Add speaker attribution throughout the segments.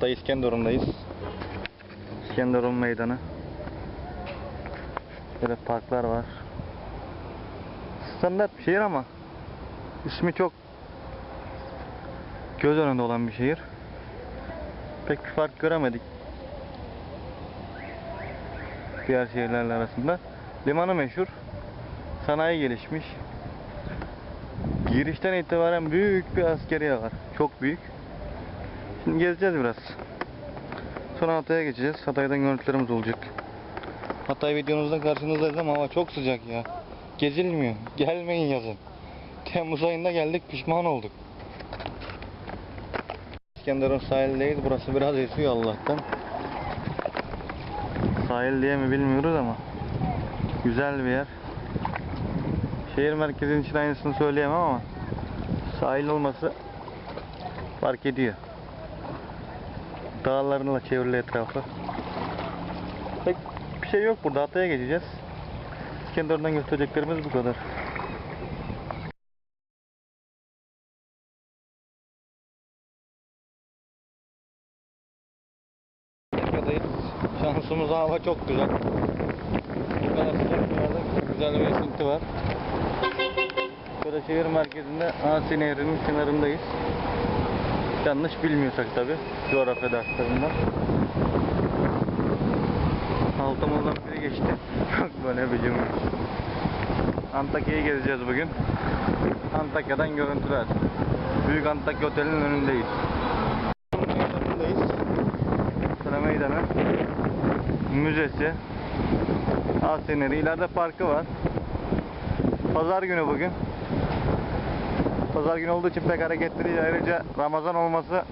Speaker 1: Da İskenderun'dayız. İskenderun meydanı. Böyle parklar var. Standart bir şehir ama ismi çok göz önünde olan bir şehir. Pek bir fark göremedik. Diğer şehirlerle arasında. Limanı meşhur. Sanayi gelişmiş. Girişten itibaren büyük bir askeriye var. Çok büyük. Şimdi gezeceğiz biraz. Sonra Hatay'a geçeceğiz. Hatay'dan görüntülerimiz olacak. Hatay videomuzda karşınızdayız ama hava çok sıcak ya. Gezilmiyor. Gelmeyin yazın. Temmuz ayında geldik pişman olduk. İskenderun sahildeyiz. Burası biraz esiyor Allah'tan. Sahil diye mi bilmiyoruz ama güzel bir yer. Şehir merkezinin için aynısını söyleyemem ama sahil olması fark ediyor. Dağlarla çevrili etrafı. Pek bir şey yok burada. Hatay'a geçeceğiz. İskenderun'dan göstereceklerimiz bu kadar. Şansımıza hava çok güzel. Bu kadar sıcak bir güzel bir esinti var. Böyle şehir merkezinde Asi Nehri'nin kenarındayız. Yanlış bilmiyorsak tabi coğrafya derslerinden. Altımızdan biri geçti. Çok böyle cümle. Antakya'yı gezeceğiz bugün. Antakya'dan görüntüler. Büyük Antakya Oteli'nin önündeyiz. Meydanındayız. Sıra meydanı. Müzesi. Aseneri. İleride parkı var. Pazar günü bugün. Pazar günü olduğu için pek hareketli. Ayrıca Ramazan olması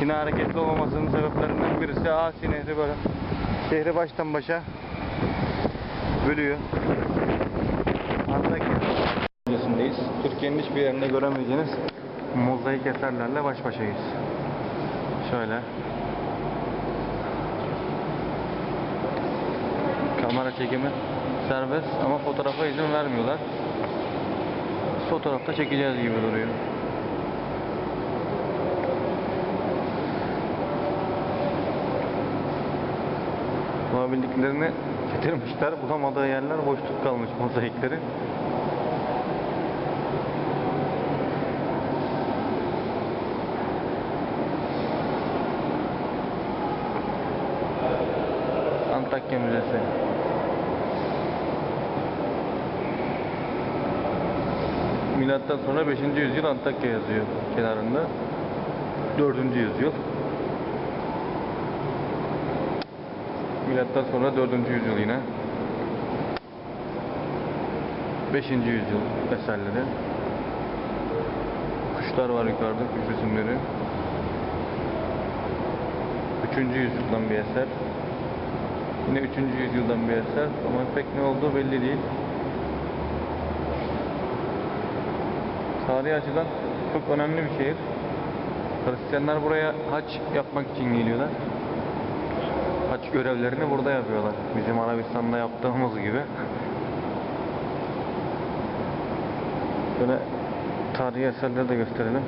Speaker 1: yine hareketli olmamasının sebeplerinden birisi Asi Nehri böyle şehri baştan başa bölüyor. Antakya Müzesi'ndeyiz. Türkiye'nin hiçbir yerinde göremeyeceğiniz mozaik eserlerle baş başayız. Şöyle. Kamera çekimi serbest ama fotoğrafa izin vermiyorlar. Fotoğrafta çekeceğiz gibi duruyor. Bulabildiklerini getirmişler. Bulamadığı yerler boşluk kalmış mozaikleri. Antakya Müzesi. Milattan sonra 5. yüzyıl Antakya yazıyor kenarında. 4. yüzyıl. Milattan sonra 4. yüzyıl yine. 5. yüzyıl eserleri. Kuşlar var yukarıda, kuş resimleri. 3. yüzyıldan bir eser. Yine 3. yüzyıldan bir eser ama pek ne olduğu belli değil. Tarihi açıdan çok önemli bir şehir. Hristiyanlar buraya haç yapmak için geliyorlar. Haç görevlerini burada yapıyorlar. Bizim Arabistan'da yaptığımız gibi. Şöyle tarihi eserleri de gösterelim.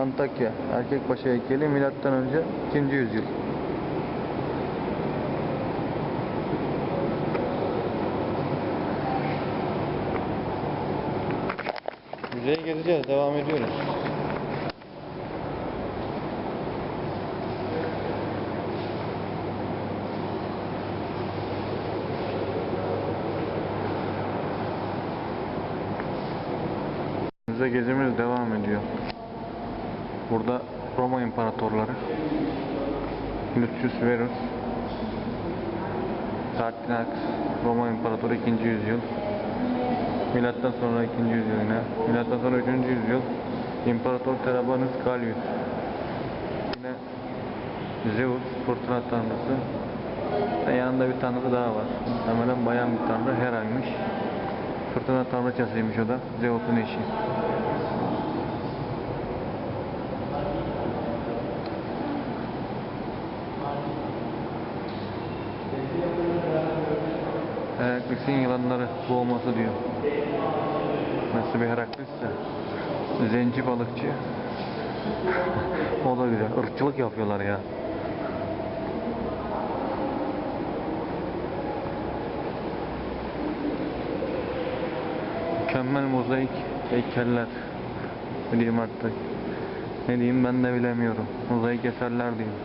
Speaker 1: Antakya, Erkekbaşı heykeli milattan önce 2. yüzyıl. Müzeyi gezeceğiz, devam ediyoruz. Gezimiz devam ediyor. Burada Roma imparatorları Lucius Verus Pertinax Roma İmparatoru 2. yüzyıl Milattan sonra 2. yüzyıl yine. Milattan sonra 3. yüzyıl İmparator Trabanus Gallius. Yine Zeus, fırtına tanrısı. Ve yanında bir tanrı daha var. Muhtemelen bayan bir tanrı Hera'ymış. Fırtına tanrıçasıymış o da. Zeus'un eşi. Heraklis'in yılanları boğması diyor. Nasıl bir Heraklis'se. Zenci balıkçı o da güzel. Irkçılık yapıyorlar ya. Mükemmel mozaik heykeller. Ne diyeyim artık. Ne diyeyim ben de bilemiyorum. Mozaik eserler diyeyim.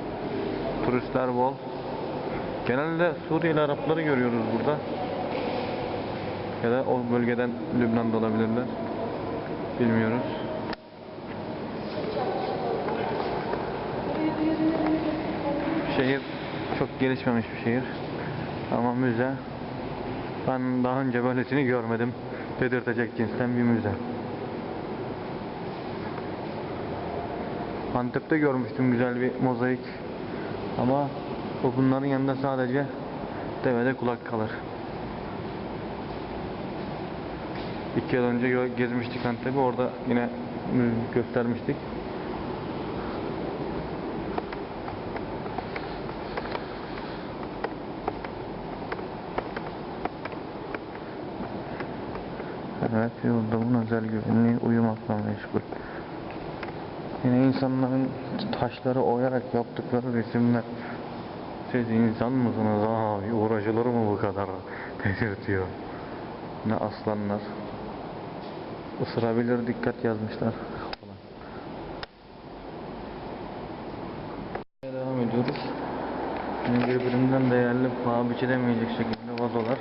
Speaker 1: Turistler bol. Genelde Suriyeli Arapları görüyoruz burada. Ya o bölgeden Lübnan'da olabilirler. Bilmiyoruz. Şehir çok gelişmemiş bir şehir. Ama müze ben daha önce böylesini görmedim. Dedirtecek cinsten bir müze. Antep'te görmüştüm güzel bir mozaik. Ama o bunların yanında sadece devede kulak kalır. İki yıl önce gezmiştik Antep'i. Orada yine göstermiştik. Evet, yoldamun özel güvenliği uyumakla meşgul. Yine insanların taşları oyarak yaptıkları resimler. Siz insan mısınız abi? Uğraşılır mı bu kadar? Dedirtiyor. Ne aslanlar. Isırabilir dikkat yazmışlar. Devam ediyoruz. Yine birbirinden değerli paha biçilemeyecek şekilde vazolar.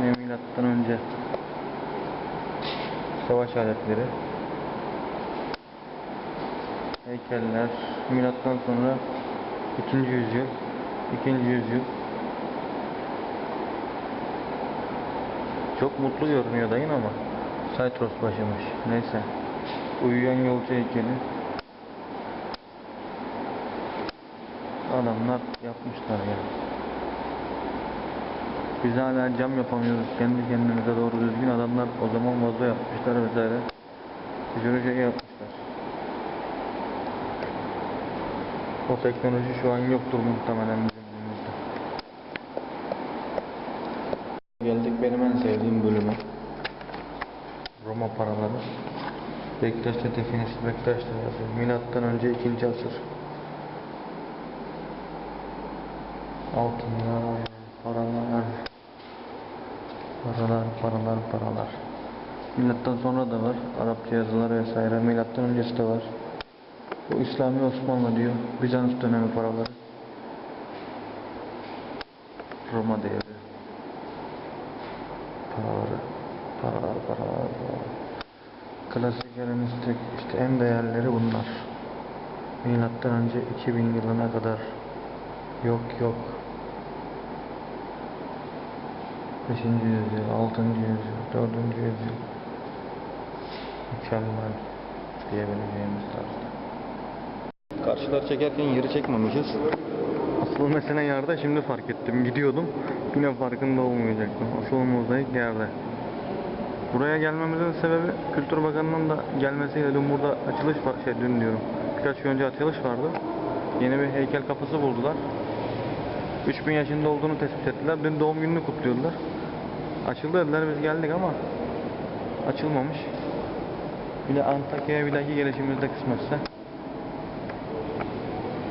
Speaker 1: Ne milattan önce savaş aletleri heykeller milattan sonra 2. yüzyıl 2. yüzyıl çok mutlu görünüyor dayın ama Saytros başımış. Neyse. Uyuyan yolcu heykeli. Adamlar yapmışlar ya. Biz hala cam yapamıyoruz. Kendi kendimize doğru düzgün adamlar o zaman vazo yapmışlar vesaire. Şey yapmışlar. O teknoloji şu an yoktur muhtemelen bizim günümüzde. Geldik benim en sevdiğim bölüme. Roma paraları. Bektaş'ta definisi Bektaş'ta yazıyor. Milattan önce 2. asır. Altınlar, paralar, paralar, paralar, paralar. Milattan sonra da var. Arapça yazılar vesaire. Milattan öncesi de var. Bu İslami Osmanlı diyor. Bizans dönemi paraları. Roma devri. Paraları. Paralar, paralar, paralar. Klasik Helenistik işte en değerleri bunlar. Milattan önce 2000 yılına kadar. Yok yok. 5. yüzyıl, 6. yüzyıl, 4. yüzyıl. Mükemmel diyebileceğimiz tarzda. Karşılar çekerken yeri çekmemişiz. Asıl mesele yerde şimdi fark ettim. Gidiyordum. Yine farkında olmayacaktım. Asıl mozaik yerde. Buraya gelmemizin sebebi Kültür Bakanı'nın da gelmesiyle dün burada açılış var. Şey dün diyorum. Birkaç gün önce açılış vardı. Yeni bir heykel kapısı buldular. 3000 yaşında olduğunu tespit ettiler. Dün doğum gününü kutluyorlar. Açıldı dediler biz geldik ama açılmamış. Yine Antakya'ya bir dahaki gelişimizde kısmetse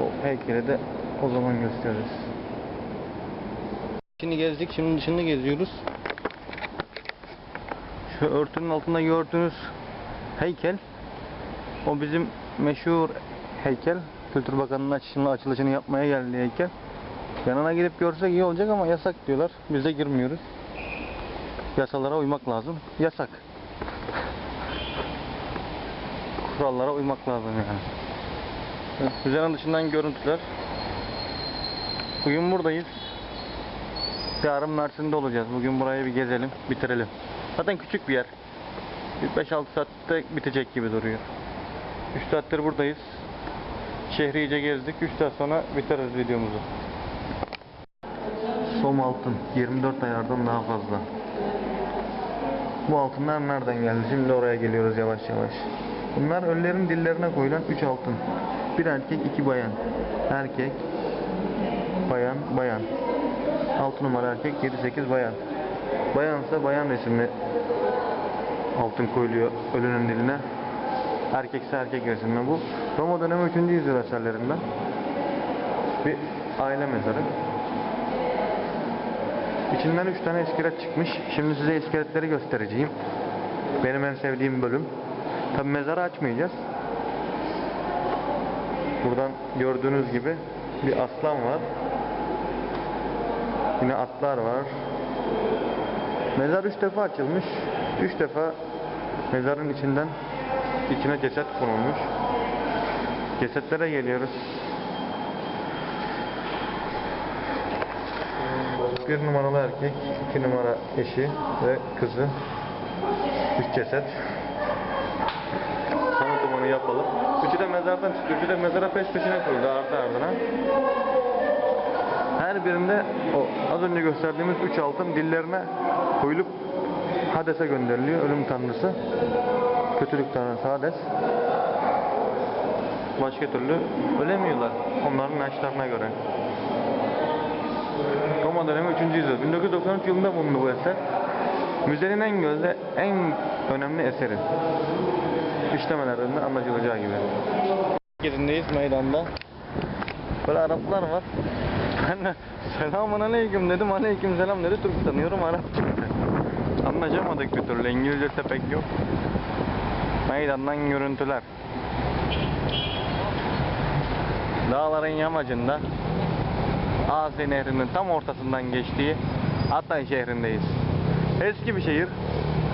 Speaker 1: o heykeli de o zaman gösteririz. Şimdi gezdik, şimdi dışında geziyoruz. Şu örtünün altında gördüğünüz heykel, o bizim meşhur heykel. Kültür Bakanı'nın açılışını, yapmaya geldi heykel. Yanına gidip görsek iyi olacak ama yasak diyorlar. Biz de girmiyoruz. Yasalara uymak lazım. Yasak. Kurallara uymak lazım yani. Evet, dışından görüntüler. Bugün buradayız. Yarın Mersin'de olacağız. Bugün burayı bir gezelim, bitirelim. Zaten küçük bir yer. Bir 5-6 saatte bitecek gibi duruyor. 3 saattir buradayız. Şehri iyice gezdik. 3 saat sonra bitiririz videomuzu. Som altın. 24 ayardan daha fazla. Bu altınlar nereden geldi? Şimdi oraya geliyoruz yavaş yavaş. Bunlar ölülerin dillerine koyulan 3 altın. Bir erkek, iki bayan. Erkek, bayan, bayan. 6 numara erkek, 7-8 bayan. Bayansa bayan resimli altın koyuluyor ölünün diline. Erkekse erkek resmi bu. Roma dönemi 3. yüzyıl eserlerinden. Bir aile mezarı. İçinden 3 tane iskelet çıkmış. Şimdi size iskeletleri göstereceğim. Benim en sevdiğim bölüm. Tabi mezarı açmayacağız. Buradan gördüğünüz gibi bir aslan var. Yine atlar var. Mezar üç defa açılmış. Üç defa mezarın içinden içine ceset konulmuş. Cesetlere geliyoruz. Bir numaralı erkek, iki numara eşi ve kızı. Üç ceset. Tanıtımını yapalım. Üçü de mezardan çıktı. Üçü de mezara peş peşine koyuldu ardı ardına. Her birinde o az önce gösterdiğimiz üç altın dillerine koyulup Hades'e gönderiliyor. Ölüm tanrısı. Kötülük tanrısı Hades. Başka türlü ölemiyorlar. Onların yaşlarına göre. Roma dönemi 3. yüzyıl. 1993 yılında bulundu bu eser. Müzenin en gözde, en önemli eseri. İşlemelerinden anlaşılacağı gibi. Yerindeyiz meydanda. Böyle Araplar var. Ben de selamun aleyküm dedim. Aleyküm selam dedi. Türk sanıyorum Arap çıktı. Anlaşamadık bir türlü. İngilizce pek yok. Meydandan görüntüler. Dağların yamacında Asi Nehri'nin tam ortasından geçtiği Hatay şehrindeyiz. Eski bir şehir.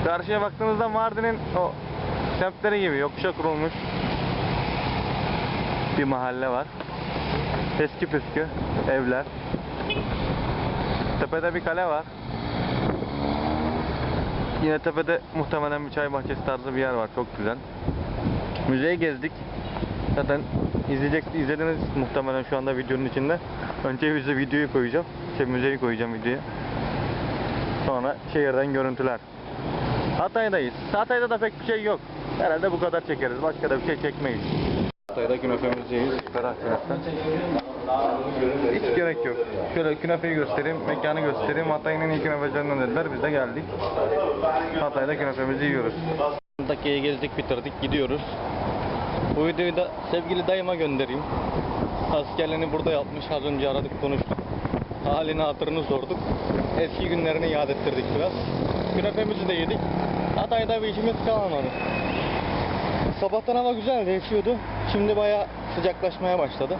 Speaker 1: Karşıya baktığınızda Mardin'in o semtleri gibi yokuşa kurulmuş bir mahalle var. Eski püskü evler. Tepede bir kale var. Yine tepede muhtemelen bir çay bahçesi tarzı bir yer var. Çok güzel. Müzeyi gezdik. Zaten izleyecek, izlediniz muhtemelen şu anda videonun içinde. Önce bize videoyu koyacağım. Şey müzeyi koyacağım videoya. Sonra şehirden görüntüler. Hatay'dayız. Hatay'da da pek bir şey yok. Herhalde bu kadar çekeriz. Başka da bir şey çekmeyiz. Hatay'da künefemizi yiyiz. Ferah küneften. Hiç gerek yok. Şöyle künefeyi göstereyim, mekanı göstereyim. Hatay'ın en iyi künefecilerinden dediler. Biz de geldik. Hatay'da künefemizi yiyoruz. Dakikayı gezdik bitirdik gidiyoruz. Bu videoyu da sevgili dayıma göndereyim. Askerliğini burada yapmış. Az önce aradık konuştuk. Halini hatırını sorduk. Eski günlerini yad ettirdik biraz. Künefemizi de yedik. Hatay'da bir işimiz kalmadı. Sabahtan hava güzel esiyordu. Şimdi bayağı sıcaklaşmaya başladı.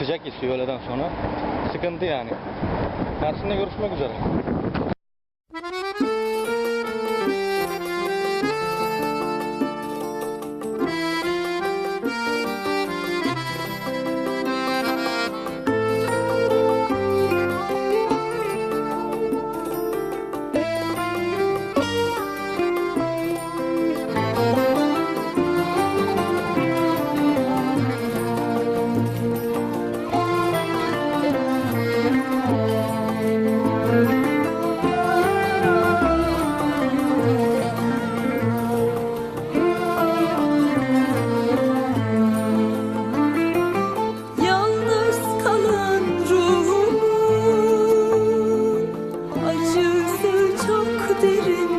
Speaker 1: Sıcak esiyor öğleden sonra. Sıkıntı yani. Mersin'de görüşmek üzere.
Speaker 2: Çok